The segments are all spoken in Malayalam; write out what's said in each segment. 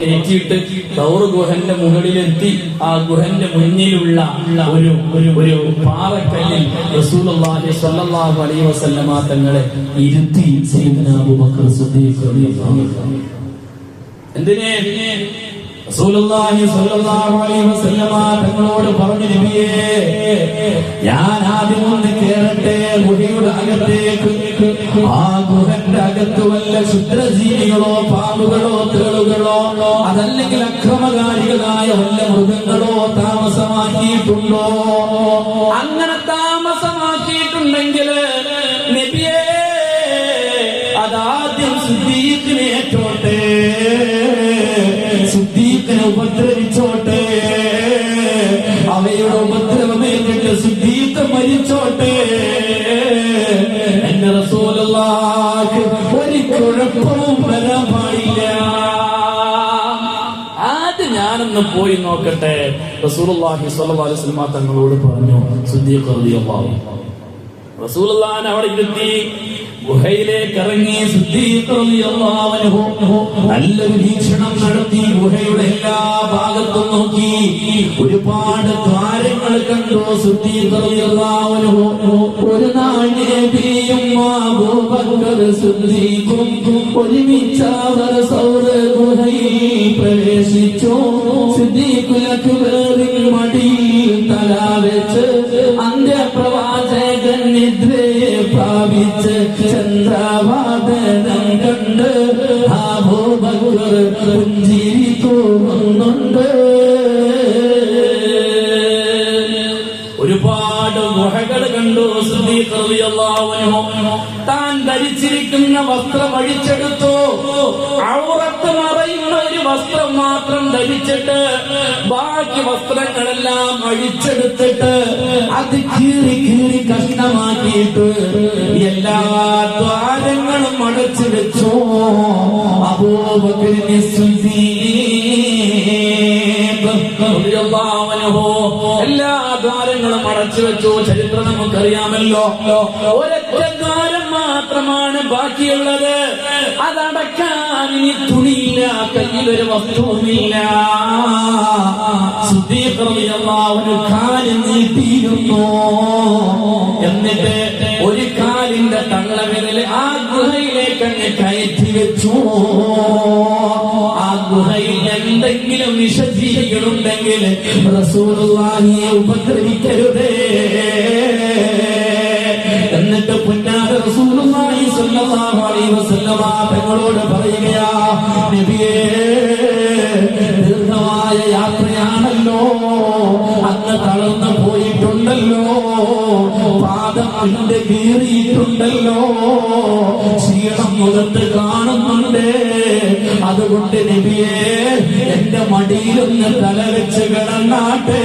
ഏറ്റിയിട്ട് തൗർ ഗുഹന്റെ മുകളിലെത്തി ആ ഗുഹന്റെ മുന്നിലുള്ള ഒരു ഒരു ഒരു പാറക്കല്ലിൽ റസൂലുള്ളാഹി സ്വല്ലല്ലാഹു അലൈഹി വസല്ലമ തങ്ങളെ ഇരുത്തി സയ്യിദന അബൂബക്കർ സിദ്ദീഖ് എന്തിനെ? തങ്ങളോട് പറഞ്ഞു നബിയേ ഞാൻ ആദ്യം ഒന്ന് കേറട്ടെ ഗുഹയുടെ അകത്തേക്ക്. ആ ഗുഹന്റെ അകത്ത് വല്ല ശുദ്രജീവികളോ പാമ്പുകളോ തേളുകളോ അതല്ലെങ്കിൽ അക്രമകാരികളായ വല്ല മൃഗങ്ങളോ താമസമാക്കിയിട്ടുണ്ടോ? അങ്ങനെ താമസമാക്കിയിട്ടുണ്ടെങ്കിൽ നബിയേ അതാദ്യം ഏറ്റോട്ടെ. സുദ്ദീഖിനെ ഉപദ്രവിച്ചോട്ടെ. അവയുടെ ഉപദ്രവമേറ്റിട്ട് സുദ്ദീഖ് മരിച്ചോട്ടെ. എന്റെ റസൂലുള്ളാഹിക്ക് ഒരു കുഴപ്പവും വരാൻ ഞാനൊന്ന് പോയി നോക്കട്ടെ. റസൂലുള്ളാഹി സ്വല്ലല്ലാഹി അലൈഹി വസല്ലം തങ്ങളോട് പറഞ്ഞു സുദ്ദീഖ് റളിയല്ലാഹു അൻഹു റസൂലുള്ളാഹിനെ അവിടെ ഇരുത്തി ഗുഹയിലേക്ക് ഇറങ്ങി നല്ലൊരു വീക്ഷണം നടത്തി ഗുഹയുടെ എല്ലാ ഭാഗത്തും നോക്കി. ഒരുപാട് കാര്യങ്ങൾ കണ്ടു ഒരു നാൾ നബിയും അബൂബക്കർ സിദ്ദീഖും ഒരുമിച്ച് അവർ സൗര ഗുഹയിൽ പ്രവേശിച്ചു. സിദ്ദീഖുൽ അക്ബറിൻ മടിയിൽ തല വെച്ച് പ്രാപിച്ച് ചന്ദ്രവാദനം കണ്ട് അബൂബക്കർ പുഞ്ചിരി തോന്നുന്നുണ്ട് ഒരുപാട് ഗുഹകൾ കണ്ടു താൻ ധരിച്ചിരിക്കുന്ന വസ്ത്രം അഴിച്ചെടുത്തു. ധരിച്ചിട്ട് ബാക്കി വസ്ത്രങ്ങളെല്ലാം അഴിച്ചെടുത്തിട്ട് അത് കീറി കീറി കഷ്ണമാക്കിയിട്ട് എല്ലാ ദ്വാരങ്ങളും അടച്ചു വെച്ചു. അബൂബക്കറിനെ എല്ലാ ദ്വാരങ്ങളും അടച്ചു വെച്ചു. ചരിത്രം നമുക്കറിയാമല്ലോ. ഒരൊറ്റ മാത്രമാണ് ബാക്കിയുള്ളത്. അതടക്കാൻ ഇനി തുണിയില്ല കയ്യിലൊരു വസ്തുവുമില്ല. ശുദ്ധീകൃതിയല്ലാവന് കാൽ നീട്ടിയിരുന്നു എന്നിട്ട് ഒരു കാലിന്റെ തള്ളവിരൽ ആ ഗുഹയിലേക്ക് അങ്ങ് കയറ്റി വെച്ചു. ആ ഗുഹയിൽ എന്തെങ്കിലും വിഷജീവികളുണ്ടെങ്കിൽ ഉപദ്രവിക്കരുതേ. അലൈഹി വസല്ലമ തങ്ങളോട് പറയുകയാ നബിയേ ദീർഘമായ യാത്രയാണല്ലോ. അന്ന് തളർന്നു പോയിട്ടുണ്ടല്ലോ. പാദം അണ്ട് കീറിയിട്ടുണ്ടല്ലോ. ക്ഷീണം മുഖത്ത് കാണുന്നുണ്ട്. അതുകൊണ്ട് നബിയേ എന്റെ മടിയിലൊന്ന് തല വെച്ച് കിടന്നാട്ടെ.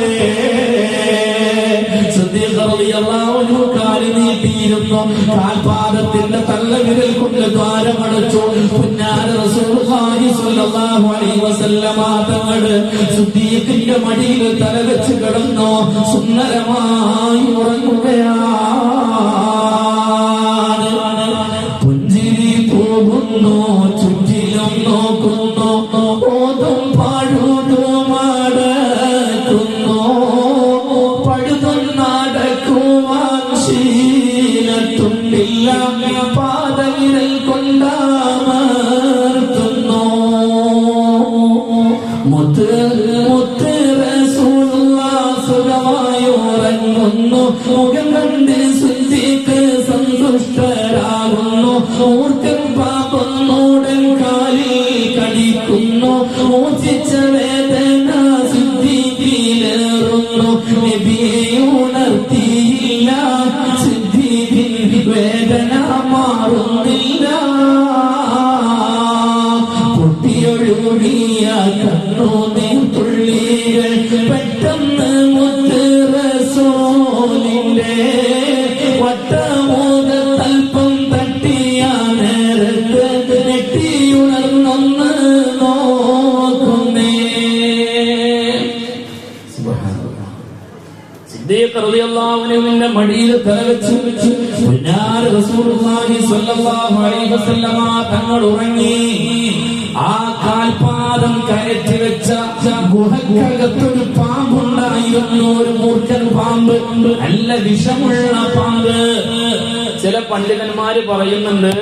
കാൽ നീട്ടിയിരുന്നു. കാൽപാദത്തിന്റെ തള്ളവിരൽ കൊണ്ട് ദ്വാരമടച്ചു സുദ്ദീഖിന്റെ മടിയിൽ തല വെച്ച് കിടന്നു സുന്ദരമായി ഉറങ്ങുകയാണ്. പുഞ്ചിരി പോകുന്നു ചുറ്റിലും നോക്കുന്നു ഓതും പാഴുതും അടക്കുന്നു പഴുതും നടക്കുവാൻ ശീലത്തുണ്ടില്ല. ഉറങ്ങുന്നു മുഖം കണ്ട് സുജിക്ക് സന്തുഷ്ടരാകുന്നു. മൂർഖൻ പാപന്നോടൻ കാലിൽ കടിക്കുന്നു. മൂർച്ഛിച്ച വേദന സിദ്ധിയിലേറുന്നു നബിയെ സിദ്ദീഖ് മടിയിൽ ഉറങ്ങി. ആ കാൽപാദം കയറ്റി കര ഗുഹക്കകത്തൊരു പാമ്പ്. നല്ല വിഷമുള്ള പാമ്പ്. ചില പണ്ഡിതന്മാര് പറയുന്നുണ്ട്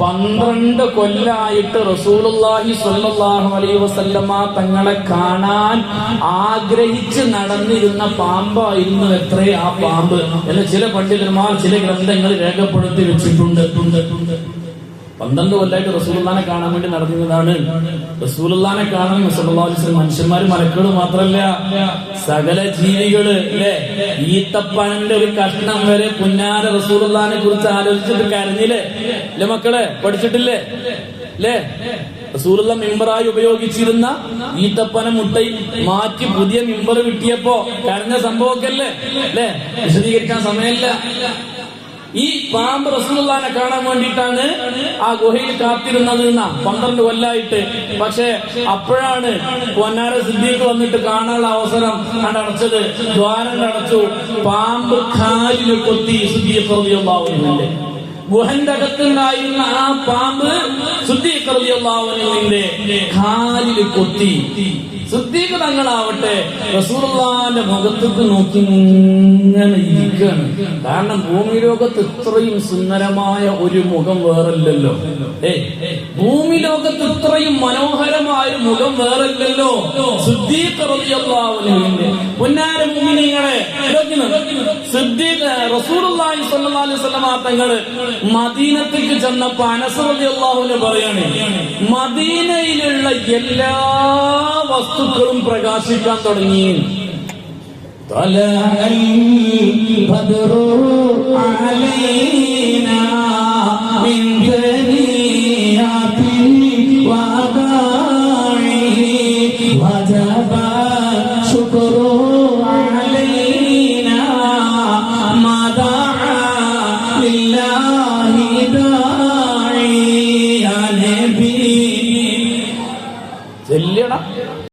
പന്ത്രണ്ട് കൊല്ലായിട്ട് റസൂലുള്ളാഹി സ്വല്ലല്ലാഹു അലൈഹി വസല്ലമ തങ്ങളെ കാണാൻ ആഗ്രഹിച്ച് നടന്നിരുന്ന പാമ്പായിരുന്നു എത്ര ആ പാമ്പ് എന്ന് ചില പണ്ഡിതന്മാർ ചില ഗ്രന്ഥങ്ങൾ രേഖപ്പെടുത്തി വെച്ചിട്ടുണ്ട്. പന്ത്രണ്ട് കൊല്ലായിട്ട് റസൂലുള്ളാനെ കാണാൻ വേണ്ടി നടന്നതാണ്. റസൂലുള്ളാനെ കാണാൻ മനുഷ്യന്മാര് മലക്കുകൾ മാത്രല്ല സകല ജീവികൾ അല്ലെ? ഈത്തപ്പനന്റെ ഒരു കഷ്ണം വരെ പുന്നാര റസൂലുള്ളാനെ കുറിച്ച് ആലോചിച്ചിട്ട് കരഞ്ഞില്ലേ? അല്ലെ മക്കളെ? പഠിച്ചിട്ടില്ലേ? അല്ലേ? റസൂലുള്ള മിമ്പറായി ഉപയോഗിച്ചിരുന്ന ഈത്തപ്പന മുട്ടൈ മാറ്റി പുതിയ മിമ്പർ കിട്ടിയപ്പോ കരഞ്ഞ സംഭവമൊക്കെ അല്ലേ? അല്ലേ? വിശദീകരിക്കാൻ സമയമില്ല. ഈ പാമ്പ് റസൂലുള്ളാനെ കാണാൻ വേണ്ടിയിട്ടാണ് ആ ഗുഹയിൽ കാത്തിരുന്നത് എന്ന. പന്ത്രണ്ട് കൊല്ലായിട്ട്. പക്ഷെ അപ്പോഴാണ് പൊന്നാര സിദ്ദീഖ് വന്നിട്ട് കാണാനുള്ള അവസരം അടച്ചത് ദ്വാരം അടച്ചു പാമ്പ് കാലിൽ കൊത്തി സിദ്ദീഖ് അൻഹുവിന്റെ. ഗുഹന്റെ ആ പാമ്പ് സിദ്ദീഖ് അൻഹുവിന്റെ കാലിൽ കൊത്തി. സിദ്ദീഖ് തങ്ങളാവട്ടെ റസൂലുള്ളാന്റെ മുഖത്തേക്ക് നോക്കി ഇങ്ങനെ ഇരിക്കുകയാണ്. കാരണം ഭൂമി ലോകത്ത് ഇത്രയും സുന്ദരമായ ഒരു മുഖം വേറല്ലല്ലോ. ഏ ഭൂമി ലോകത്ത് ഇത്രയും മനോഹരമായ ഒരു മുഖം വേറല്ലല്ലോ. സിദ്ദീഖ് റളിയല്ലാഹു പൊന്നാര ഭൂമി സിദ്ദീഖ് തങ്ങൾ മദീനത്തേക്ക് ചെന്നപ്പോ അനസറിയാഹുവിന് പറയണേ മദീനയിലുള്ള എല്ലാ വസ്തുക്കളും പ്രകാശിക്കാൻ തുടങ്ങി وجب